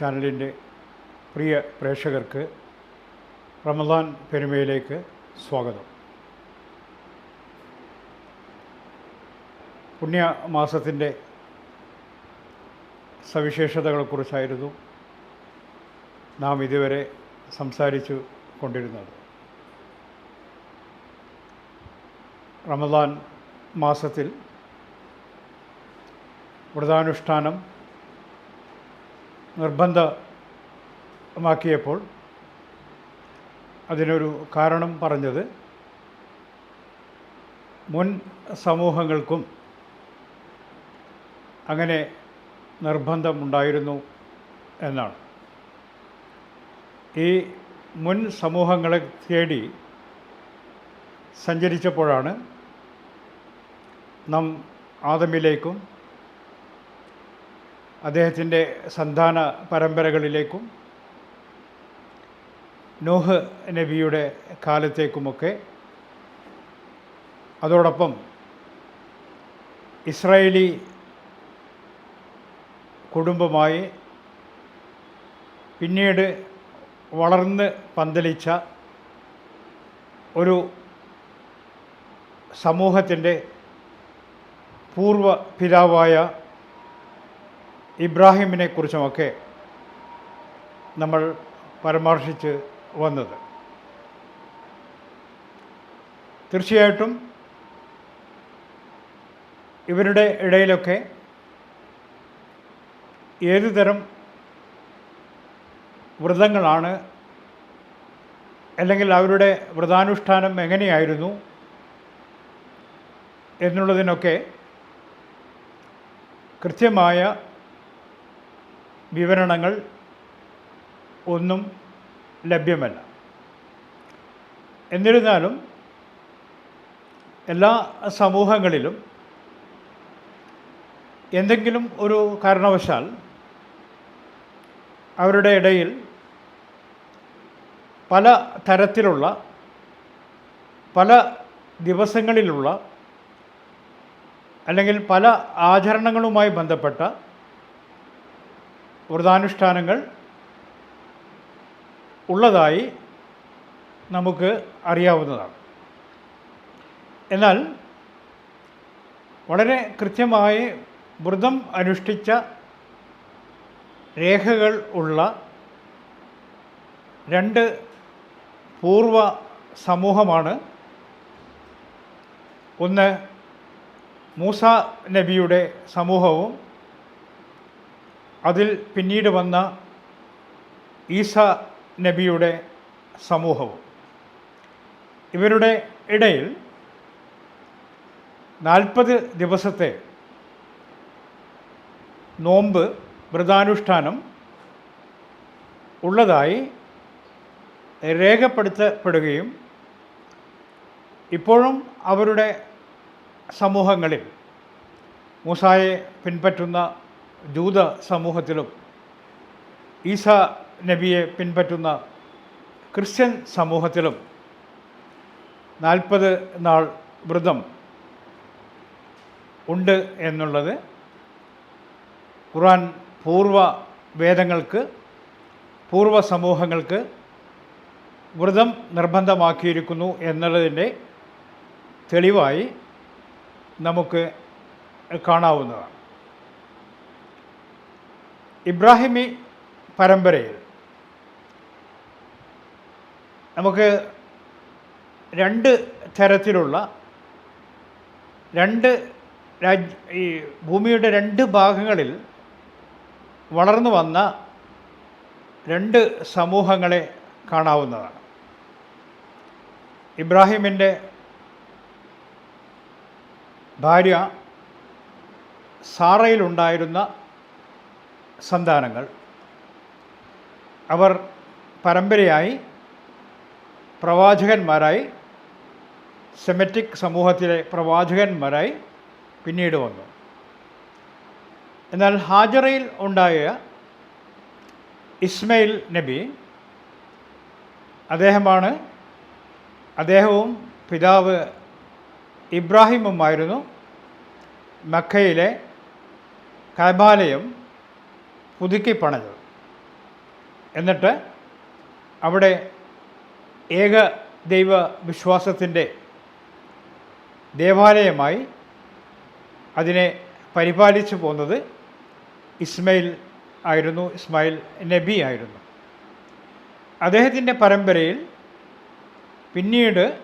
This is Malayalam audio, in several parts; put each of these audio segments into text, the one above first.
ചാനലിന്റെ പ്രിയ പ്രേക്ഷകർക്ക് റമദാൻ പെരുമയിലേക്ക് സ്വാഗതം. പുണ്യമാസത്തിന്റെ സവിശേഷതകളെക്കുറിച്ചായിരുന്നു നാം ഇതുവരെ സംസാരിച്ചു കൊണ്ടിരുന്നത്. റമദാൻ മാസത്തിൽ വ്രതാനുഷ്ഠാനം നിർബന്ധമാക്കിയപ്പോൾ അതിനൊരു കാരണം പറഞ്ഞത് മുൻ സമൂഹങ്ങൾക്കും അങ്ങനെ നിർബന്ധമുണ്ടായിരുന്നു എന്നാണ്. ഈ മുൻ സമൂഹങ്ങളെ തേടി സഞ്ചരിച്ചപ്പോഴാണ് നാം ആദമിലേക്കും അദ്ദേഹത്തിന്റെ സന്താന പരമ്പരകളിലേക്കും നോഹ് നബിയുടെ കാലത്തേക്കുമൊക്കെ. അതോടൊപ്പം ഇസ്രായേലി കുടുംബമായി പിന്നീട് വളർന്ന് പന്തലിച്ച ഒരു സമൂഹത്തിന്റെ പൂർവ പിതാവായ ഇബ്രാഹിമിനെക്കുറിച്ചുമൊക്കെ നമ്മൾ പരാമർശിച്ച് വന്നത്. തീർച്ചയായിട്ടും ഇവരുടെ ഇടയിലൊക്കെ ഏതു തരം വ്രതങ്ങളാണ് അല്ലെങ്കിൽ അവരുടെ വ്രതാനുഷ്ഠാനം എങ്ങനെയായിരുന്നു എന്നുള്ളതിനൊക്കെ കൃത്യമായ വിവരണങ്ങൾ ഒന്നും ലഭ്യമല്ല. എന്നിരുന്നാലും എല്ലാ സമൂഹങ്ങളിലും എന്തെങ്കിലും ഒരു കാരണവശാൽ അവരുടെ ഇടയിൽ പല തരത്തിലുള്ള പല ദിവസങ്ങളിലുള്ള അല്ലെങ്കിൽ പല ആചരണങ്ങളുമായി ബന്ധപ്പെട്ട വ്രതാനുഷ്ഠാനങ്ങൾ ഉള്ളതായി നമുക്ക് അറിയാവുന്നതാണ്. എന്നാൽ വളരെ കൃത്യമായി വ്രതം അനുഷ്ഠിച്ച രേഖകൾ ഉള്ള രണ്ട് പൂർവ സമൂഹമാണ്. ഒന്ന് മൂസ നബിയുടെ സമൂഹവും അതിൽ പിന്നീട് വന്ന ഈസ നബിയുടെ സമൂഹവും. ഇവരുടെ ഇടയിൽ നാൽപ്പത് ദിവസത്തെ നോമ്പ് വ്രതാനുഷ്ഠാനം ഉള്ളതായി രേഖപ്പെടുത്തപ്പെടുകയും ഇപ്പോഴും അവരുടെ സമൂഹങ്ങളിൽ മൂസായെ പിൻപറ്റുന്ന ജൂത സമൂഹത്തിലും ഈസ നബിയെ പിൻപറ്റുന്ന ക്രിസ്ത്യൻ സമൂഹത്തിലും നാൽപ്പത് നാൾ വ്രതം ഉണ്ട് എന്നുള്ളത് ഖുറാൻ പൂർവ വേദങ്ങൾക്ക് പൂർവ സമൂഹങ്ങൾക്ക് വ്രതം നിർബന്ധമാക്കിയിരിക്കുന്നു എന്നുള്ളതിന്റെ തെളിവായി നമുക്ക് കാണാവുന്നതാണ്. ഇബ്രാഹിമി പരമ്പരയിൽ നമുക്ക് രണ്ട് തരത്തിലുള്ള രണ്ട് രാജ് ഈ ഭൂമിയുടെ രണ്ട് ഭാഗങ്ങളിൽ വളർന്നു വന്ന രണ്ട് സമൂഹങ്ങളെ കാണാവുന്നതാണ്. ഇബ്രാഹിമിന്റെ ഭാര്യ സാറയിലുണ്ടായിരുന്ന സന്താനങ്ങൾ. അവർ പരമ്പരയായി പ്രവാചകന്മാരായി സെമറ്റിക് സമൂഹത്തിലെ പ്രവാചകന്മാരായി പിന്നീട് വന്നു. എന്നാൽ ഹാജറയിൽ ഉണ്ടായ ഇസ്മയിൽ നബി അദ്ദേഹമാണ് അദ്ദേഹവും പിതാവ് ഇബ്രാഹിമുമായിരുന്നു മക്കയിലെ കൈബാലയം പുതുക്കി പണിത് എന്നിട്ട് അവിടെ ഏക ദൈവ വിശ്വാസത്തിന്റെ ദേവാലയമായി അതിനെ പരിപാലിച്ചു പോന്നത് ഇസ്മയിൽ ആയിരുന്നു ഇസ്മായിൽ നബി ആയിരുന്നു. അദ്ദേഹത്തിന്റെ പരമ്പരയിൽ പിന്നീട്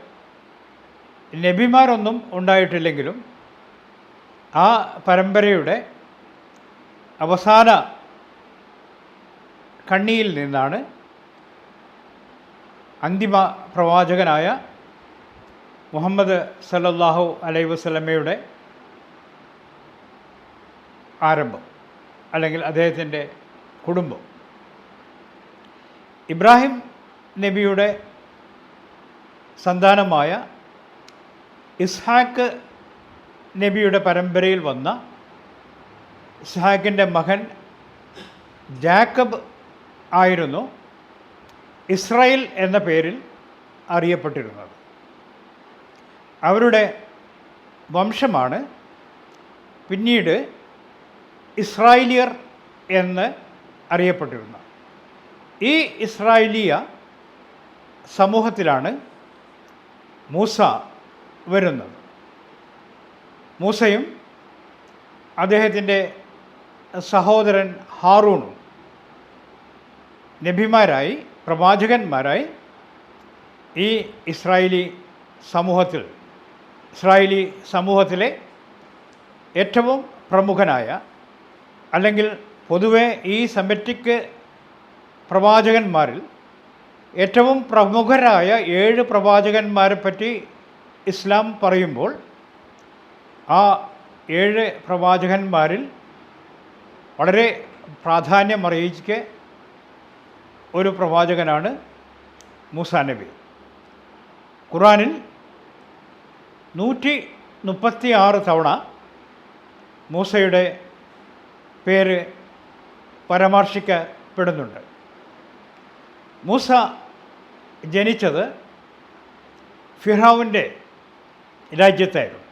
നബിമാരൊന്നും ഉണ്ടായിട്ടില്ലെങ്കിലും ആ പരമ്പരയുടെ അവസാന കണ്ണിയിൽ നിന്നാണ് അന്തിമ പ്രവാചകനായ മുഹമ്മദ് സല്ലല്ലാഹു അലൈ വസ്ലമയുടെ ആരംഭം അല്ലെങ്കിൽ അദ്ദേഹത്തിന്റെ കുടുംബം. ഇബ്രാഹിം നബിയുടെ സന്താനമായ ഇസ്ഹാക്ക് നബിയുടെ പരമ്പരയിൽ വന്ന ഇസ്ഹാക്കിന്റെ മകൻ ജാക്കബ് ആയിരുന്നു ഇസ്രായേൽ എന്ന പേരിൽ അറിയപ്പെട്ടിരുന്നത്. അവരുടെ വംശമാണ് പിന്നീട് ഇസ്രായേലിയർ എന്ന് അറിയപ്പെട്ടിരുന്നത്. ഈ ഇസ്രായേലിയ സമൂഹത്തിലാണ് മൂസ വരുന്നത്. മൂസയും അദ്ദേഹത്തിന്റെ സഹോദരൻ ഹാറൂണും നബിമാരായി പ്രവാചകന്മാരായി ഈ ഇസ്രായേലി സമൂഹത്തിൽ ഇസ്രായേലി സമൂഹത്തിലെ ഏറ്റവും പ്രമുഖനായ അല്ലെങ്കിൽ പൊതുവെ ഈ സെമറ്റിക് പ്രവാചകന്മാരിൽ ഏറ്റവും പ്രമുഖരായ ഏഴ് പ്രവാചകന്മാരെ പറ്റി ഇസ്ലാം പറയുമ്പോൾ ആ ഏഴ് പ്രവാചകന്മാരിൽ വളരെ പ്രാധാന്യമറിയിച്ച് ഒരു പ്രവാചകനാണ് മൂസാ നബി. ഖുറാനിൽ നൂറ്റി മുപ്പത്തി ആറ് തവണ മൂസയുടെ പേര് പരാമർശിക്കപ്പെടുന്നുണ്ട്. മൂസ ജനിച്ചത് ഫിറാവിന്റെ രാജ്യത്തായിരുന്നു.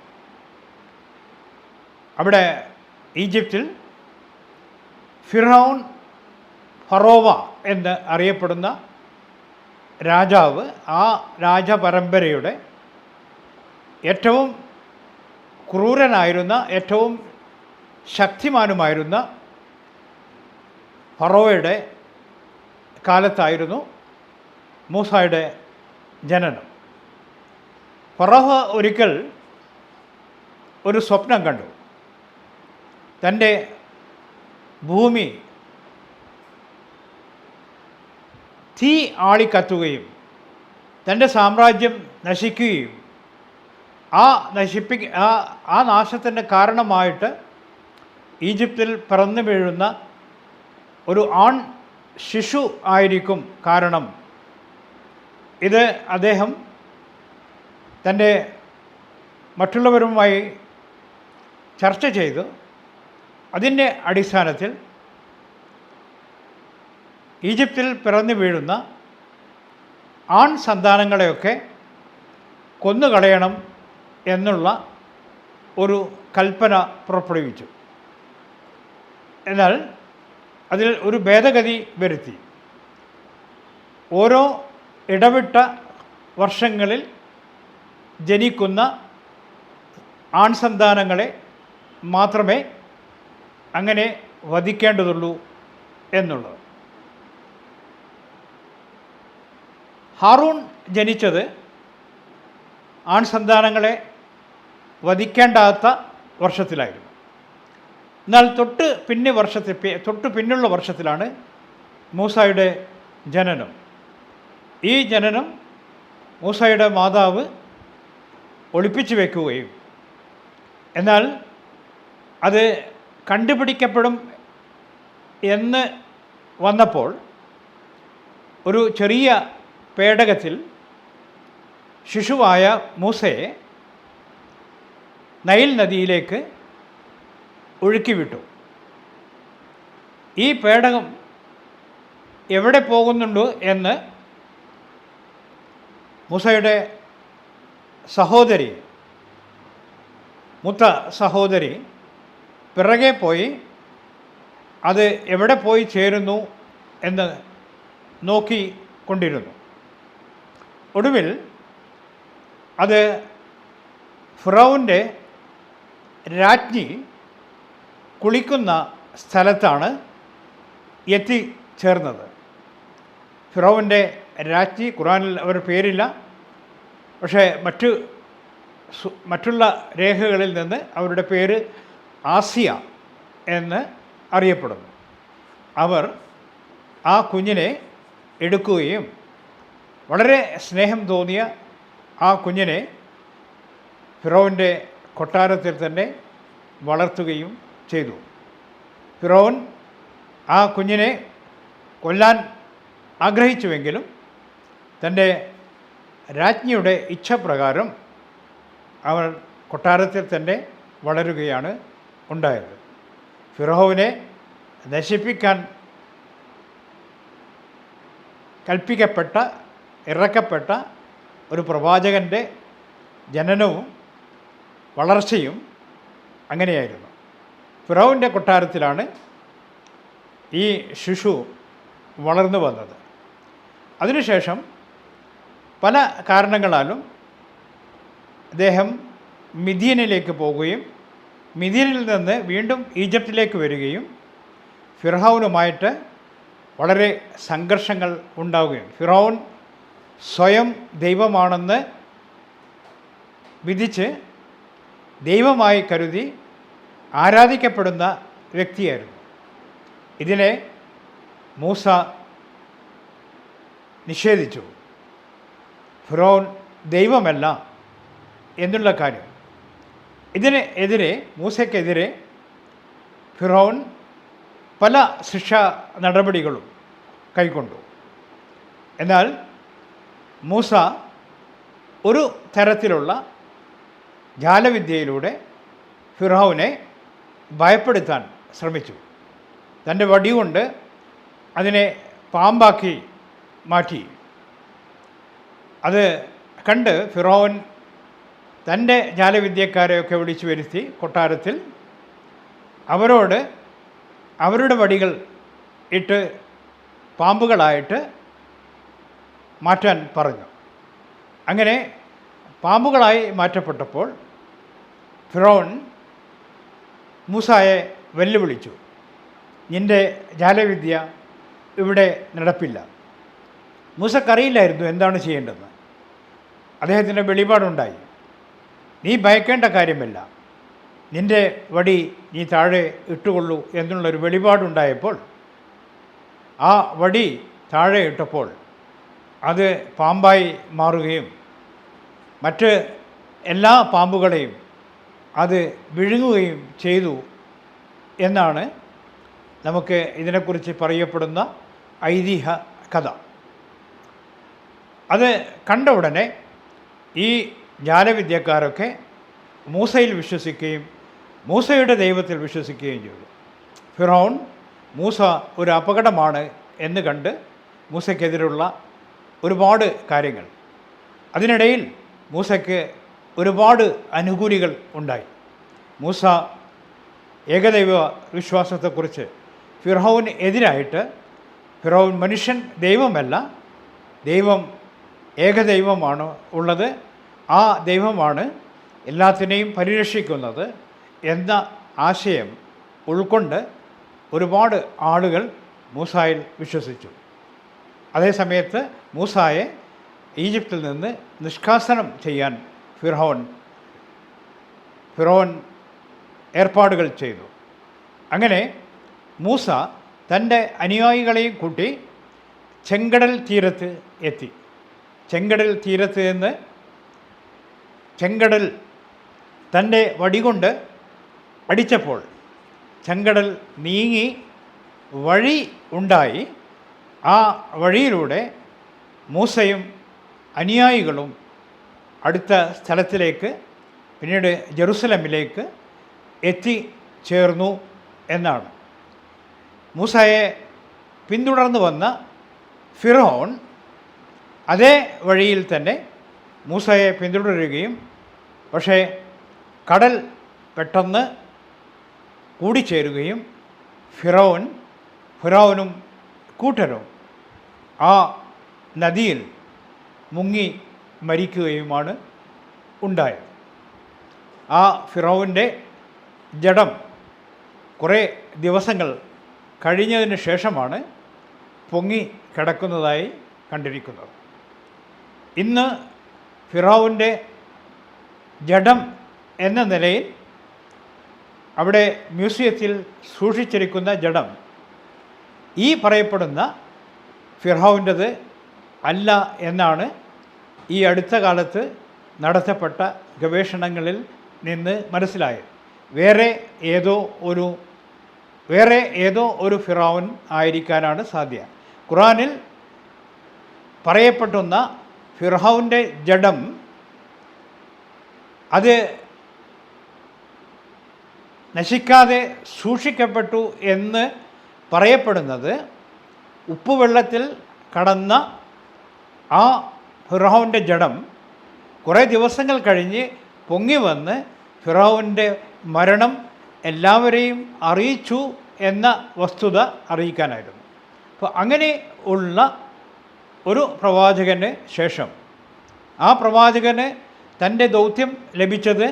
അവിടെ ഈജിപ്തിൽ ഫിറൌൻ ഫറോവ എന്ന് അറിയപ്പെടുന്ന രാജാവ് ആ രാജപരമ്പരയുടെ ഏറ്റവും ക്രൂരനായിരുന്ന ഏറ്റവും ശക്തിമാനുമായിരുന്ന ഫറോവയുടെ കാലത്തായിരുന്നു മൂസായുടെ ജനനം. ഫറോഹ ഒരിക്കൽ ഒരു സ്വപ്നം കണ്ടു. തന്റെ ഭൂമി തീ ആളിക്കത്തുകയും തന്റെ സാമ്രാജ്യം നശിക്കുകയും. ആ നശിപ്പി ആ ആ നാശത്തിന്റെ കാരണമായിട്ട് ഈജിപ്തിൽ പിറന്നു വീഴുന്ന ഒരു ആൺ ശിശു ആയിരിക്കും കാരണം. ഇത് അദ്ദേഹം തന്റെ മറ്റുള്ളവരുമായി ചർച്ച ചെയ്തു. അതിന്റെ അടിസ്ഥാനത്തിൽ ഈജിപ്തിൽ പിറന്നു വീഴുന്ന ആൺ സന്താനങ്ങളെയൊക്കെ കൊന്നുകളയണം എന്നുള്ള ഒരു കൽപ്പന പുറപ്പെടുവിച്ചു. എന്നാൽ അതിൽ ഒരു ഭേദഗതി വരുത്തി. ഓരോ ഇടവിട്ട വർഷങ്ങളിൽ ജനിക്കുന്ന ആൺസന്താനങ്ങളെ മാത്രമേ അങ്ങനെ വധിക്കേണ്ടതുള്ളൂ എന്നുള്ളത്. ഹാറൂൺ ജനിച്ചത് ആൺസന്താനങ്ങളെ വധിക്കേണ്ടാത്ത വർഷത്തിലായിരുന്നു. എന്നാൽ തൊട്ട് പിന്നെ വർഷത്തിൽ തൊട്ട് പിന്നുള്ള വർഷത്തിലാണ് മൂസായുടെ ജനനം. ഈ ജനനം മൂസായുടെ മാതാവ് ഒളിപ്പിച്ചു വെക്കുകയും എന്നാൽ അത് കണ്ടുപിടിക്കപ്പെടും എന്ന് വന്നപ്പോൾ ഒരു ചെറിയ പേടകത്തിൽ ശിശുവായ മൂസയെ നൈൽ നദിയിലേക്ക് ഒഴുക്കിവിട്ടു. ഈ പേടകം എവിടെ പോകുന്നുണ്ടോ എന്ന് മൂസയുടെ സഹോദരി മുത്ത സഹോദരി പിറകെ പോയി അത് എവിടെ പോയി ചേരുന്നു എന്ന് നോക്കിക്കൊണ്ടിരുന്നു ഒടുവിൽ അത് ഫിറോവിന്റെ രാജ്ഞി കുളിക്കുന്ന സ്ഥലത്താണ് എത്തിച്ചേർന്നത്. ഫിറോവിന്റെ രാജ്ഞി ഖുറാനിൽ അവർ പേരില്ല. പക്ഷേ മറ്റു മറ്റുള്ള രേഖകളിൽ നിന്ന് അവരുടെ പേര് ആസിയ എന്ന് അറിയപ്പെടുന്നു. അവർ ആ കുഞ്ഞിനെ എടുക്കുകയും വളരെ സ്നേഹം തോന്നിയ ആ കുഞ്ഞിനെ ഫിറോവിന്റെ കൊട്ടാരത്തിൽ തന്നെ വളർത്തുകയും ചെയ്തു. ഫിറോവൻ ആ കുഞ്ഞിനെ കൊല്ലാൻ ആഗ്രഹിച്ചുവെങ്കിലും തന്റെ രാജ്ഞിയുടെ ഇച്ഛപ്രകാരം അവർ കൊട്ടാരത്തിൽ തന്നെ വളരുകയാണ് ഉണ്ടായത്. ഫിറോവിനെ നശിപ്പിക്കാൻ കൽപ്പിക്കപ്പെട്ട ഇറക്കപ്പെട്ട ഒരു പ്രവാചകന്റെ ജനനവും വളർച്ചയും അങ്ങനെയായിരുന്നു. ഫിറോവിന്റെ കൊട്ടാരത്തിലാണ് ഈ ശിശു വളർന്നു വന്നത്. അതിനുശേഷം പല കാരണങ്ങളാലും അദ്ദേഹം മിഥിയനിലേക്ക് പോവുകയും മിഥിയനിൽ നിന്ന് വീണ്ടും ഈജിപ്തിലേക്ക് വരികയും ഫിർഹൗനുമായിട്ട് വളരെ സംഘർഷങ്ങൾ ഉണ്ടാവുകയും ഫിറോൻ സ്വയം ദൈവമാണെന്ന് വിധിച്ച് ദൈവമായി കരുതി ആരാധിക്കപ്പെടുന്ന വ്യക്തിയായിരുന്നു. ഇതിനെ മൂസ നിഷേധിച്ചു. ഫിറോൻ ദൈവമല്ല എന്നുള്ള കാര്യം. ഇതിന് എതിരെ മൂസയ്ക്കെതിരെ ഫിറോൻ പല ശിക്ഷാ നടപടികളും കൈക്കൊണ്ടു. എന്നാൽ മൂസ ഒരു തരത്തിലുള്ള ജാലവിദ്യയിലൂടെ ഫിറോവിനെ ഭയപ്പെടുത്താൻ ശ്രമിച്ചു. തന്റെ വടികൊണ്ട് അതിനെ പാമ്പാക്കി മാറ്റി. അത് കണ്ട് ഫിറോവൻ തന്റെ ജാലവിദ്യക്കാരെയൊക്കെ വിളിച്ചു വരുത്തി കൊട്ടാരത്തിൽ അവരോട് അവരുടെ വടികൾ ഇട്ട് പാമ്പുകളായിട്ട് മാറ്റാൻ പറഞ്ഞു. അങ്ങനെ പാമ്പുകളായി മാറ്റപ്പെട്ടപ്പോൾ ഫിറോൺ മൂസായെ വെല്ലുവിളിച്ചു. നിന്റെ ജാലവിദ്യ ഇവിടെ നടപ്പില്ല. മൂസക്കറിയില്ലായിരുന്നു എന്താണ് ചെയ്യേണ്ടതെന്ന് അദ്ദേഹത്തിന്റെ വെളിപാടുണ്ടായി. നീ ഭയക്കേണ്ട കാര്യമല്ല. നിന്റെ വടി നീ താഴെ ഇട്ടുകൊള്ളൂ എന്നുള്ളൊരു വെളിപാടുണ്ടായപ്പോൾ ആ വടി താഴെ ഇട്ടപ്പോൾ അത് പാമ്പായി മാറുകയും മറ്റ് എല്ലാ പാമ്പുകളെയും അത് വിഴുങ്ങുകയും ചെയ്തു എന്നാണ് നമുക്ക് ഇതിനെക്കുറിച്ച് പറയപ്പെടുന്ന ഐതിഹ കഥ. അത് കണ്ട ഉടനെ ഈ ജാലവിദ്യക്കാരൊക്കെ മൂസയിൽ വിശ്വസിക്കുകയും മൂസയുടെ ദൈവത്തിൽ വിശ്വസിക്കുകയും ചെയ്തു. ഫിറോൺ മൂസ ഒരു അപകടമാണ് എന്ന് കണ്ട് മൂസയ്ക്കെതിരുള്ള ഒരുപാട് കാര്യങ്ങൾ. അതിനിടയിൽ മൂസയ്ക്ക് ഒരുപാട് അനുകൂലികൾ ഉണ്ടായി. മൂസ ഏകദൈവ വിശ്വാസത്തെക്കുറിച്ച് ഫിറോവിന് എതിരായിട്ട് ഫിറോൻ മനുഷ്യൻ ദൈവമല്ല ദൈവം ഏകദൈവമാണ് ഉള്ളത് ആ ദൈവമാണ് എല്ലാത്തിനെയും പരിരക്ഷിക്കുന്നത് എന്ന ആശയം ഉൾക്കൊണ്ട് ഒരുപാട് ആളുകൾ മൂസായിൽ വിശ്വസിച്ചു. അതേസമയത്ത് മൂസായെ ഈജിപ്തിൽ നിന്ന് നിഷ്കാസനം ചെയ്യാൻ ഫിറോൻ ഫിറോൻ ഏർപ്പാടുകൾ ചെയ്തു. അങ്ങനെ മൂസ തന്റെ അനുയായികളെയും കൂട്ടി ചെങ്കടൽ തീരത്ത് എത്തി. ചെങ്കടൽ തീരത്ത് നിന്ന് ചെങ്കടൽ തന്റെ വടികൊണ്ട് അടിച്ചപ്പോൾ ചെങ്കടൽ നീങ്ങി വഴി ഉണ്ടായി. ആ വഴിയിലൂടെ മൂസയും അനുയായികളും അടുത്ത സ്ഥലത്തിലേക്ക് പിന്നീട് ജെറുസലമിലേക്ക് എത്തിച്ചേർന്നു എന്നാണ്. മൂസയെ പിന്തുടർന്നു വന്ന ഫിറോൺ അതേ വഴിയിൽ തന്നെ മൂസയെ പിന്തുടരുകയും പക്ഷേ കടൽ പെട്ടെന്ന് കൂടിച്ചേരുകയും ഫിറോൻ ഫിറോനും കൂട്ടരും? ആ നദിയിൽ മുങ്ങി മരിക്കുകയുമാണ് ഉണ്ടായത്. ആ ഫിറോവിന്റെ ജഡം കുറേ ദിവസങ്ങൾ കഴിഞ്ഞതിന് ശേഷമാണ് പൊങ്ങി കിടക്കുന്നതായി കണ്ടിരിക്കുന്നത്. ഇന്ന് ഫിറോവിന്റെ ജഡം എന്ന നിലയിൽ അവിടെ മ്യൂസിയത്തിൽ സൂക്ഷിച്ചിരിക്കുന്ന ജഡം ഈ പറയപ്പെടുന്ന ഫിർഹൗന്റെത് അല്ല എന്നാണ് ഈ അടുത്ത കാലത്ത് നടത്തപ്പെട്ട ഗവേഷണങ്ങളിൽ നിന്ന് മനസ്സിലായത്. വേറെ ഏതോ ഒരു വേറെ ഏതോ ഒരു ഫിറോവൻ ആയിരിക്കാനാണ് സാധ്യത. ഖുറാനിൽ പറയപ്പെട്ടുന്ന ഫിർഹൗന്റെ ജഡം അത് നശിക്കാതെ സൂക്ഷിക്കപ്പെട്ടു എന്ന് പറയപ്പെടുന്നത് ഉപ്പുവെള്ളത്തിൽ കടന്ന ആ ഫിറോവിന്റെ ജഡം കുറേ ദിവസങ്ങൾ കഴിഞ്ഞ് പൊങ്ങി വന്ന് ഫിറോവിന്റെ മരണം എല്ലാവരെയും അറിയിച്ചു എന്ന വസ്തുത അറിയിക്കാനായിരുന്നു. അപ്പോൾ അങ്ങനെ ഉള്ള ഒരു പ്രവാചകന് ശേഷം ആ പ്രവാചകന് തന്റെ ദൗത്യം ലഭിച്ചത്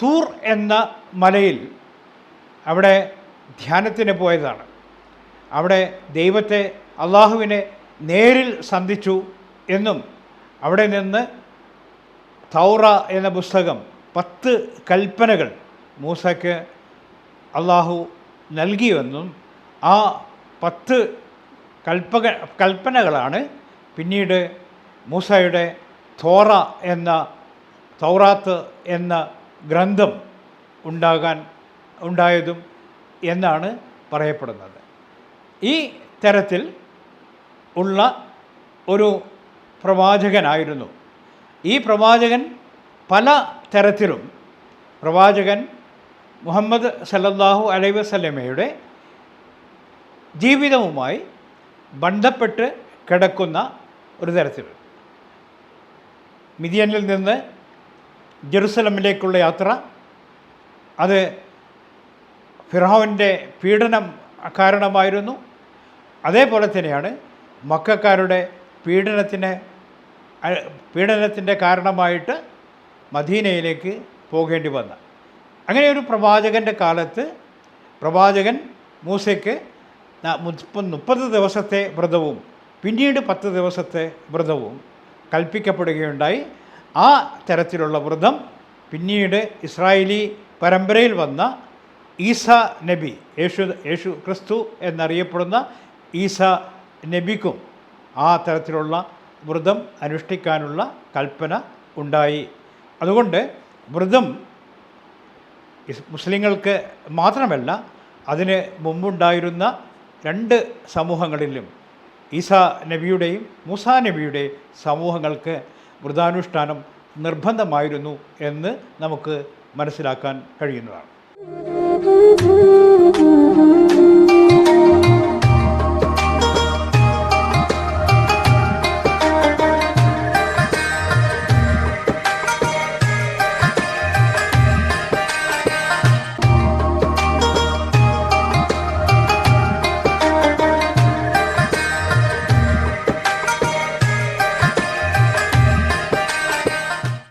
തൂർ എന്ന മലയിൽ അവിടെ ധ്യാനത്തിന് പോയതാണ്. അവിടെ ദൈവത്തെ അള്ളാഹുവിനെ നേരിൽ സന്ധിച്ചു എന്നും അവിടെ നിന്ന് തൗറ എന്ന പുസ്തകം പത്ത് കൽപ്പനകൾ മൂസയ്ക്ക് അള്ളാഹു നൽകിയെന്നും ആ പത്ത് കൽപ്പക കൽപ്പനകളാണ് പിന്നീട് മൂസയുടെ തോറ എന്ന തൗറാത്ത് എന്ന ഗ്രന്ഥം ഉണ്ടാകാൻ ഉണ്ടായതും എന്നാണ് പറയപ്പെടുന്നത്. ഈ തരത്തിൽ ഉള്ള ഒരു പ്രവാചകനായിരുന്നു. ഈ പ്രവാചകൻ പല തരത്തിലും പ്രവാചകൻ മുഹമ്മദ് സല്ലല്ലാഹു അലൈ വസല്ലമയുടെ ജീവിതവുമായി ബന്ധപ്പെട്ട് കിടക്കുന്ന ഒരു തരത്തിൽ. മിതിയനിൽ നിന്ന് ജെറുസലമിലേക്കുള്ള യാത്ര അത് ഫിറോവിന്റെ പീഡനം കാരണമായിരുന്നു. അതേപോലെ തന്നെയാണ് മക്കാരുടെ പീഡനത്തിന് പീഡനത്തിന്റെ കാരണമായിട്ട് മദീനയിലേക്ക് പോകേണ്ടി വന്ന. അങ്ങനെ ഒരു പ്രവാചകന്റെ കാലത്ത് പ്രവാചകൻ മൂസയ്ക്ക് മുപ്പത് ദിവസത്തെ വ്രതവും പിന്നീട് പത്ത് ദിവസത്തെ വ്രതവും കൽപ്പിക്കപ്പെടുകയുണ്ടായി. ആ തരത്തിലുള്ള വ്രതം പിന്നീട് ഇസ്രായേലി പരമ്പരയിൽ വന്ന ഈസ നബി യേശു യേശു ക്രിസ്തു എന്നറിയപ്പെടുന്ന ഈസ നബിക്കും ആ തരത്തിലുള്ള വ്രതം അനുഷ്ഠിക്കാനുള്ള കൽപ്പന ഉണ്ടായി അതുകൊണ്ട് വ്രതം മുസ്ലിങ്ങൾക്ക് മാത്രമല്ല അതിന് മുമ്പുണ്ടായിരുന്ന രണ്ട് സമൂഹങ്ങളിലും ഈസ നബിയുടെയും മൂസ നബിയുടെയും സമൂഹങ്ങൾക്ക് വ്രതാനുഷ്ഠാനം നിർബന്ധമായിരുന്നു എന്ന് നമുക്ക് മനസ്സിലാക്കാൻ കഴിയുന്നതാണ്.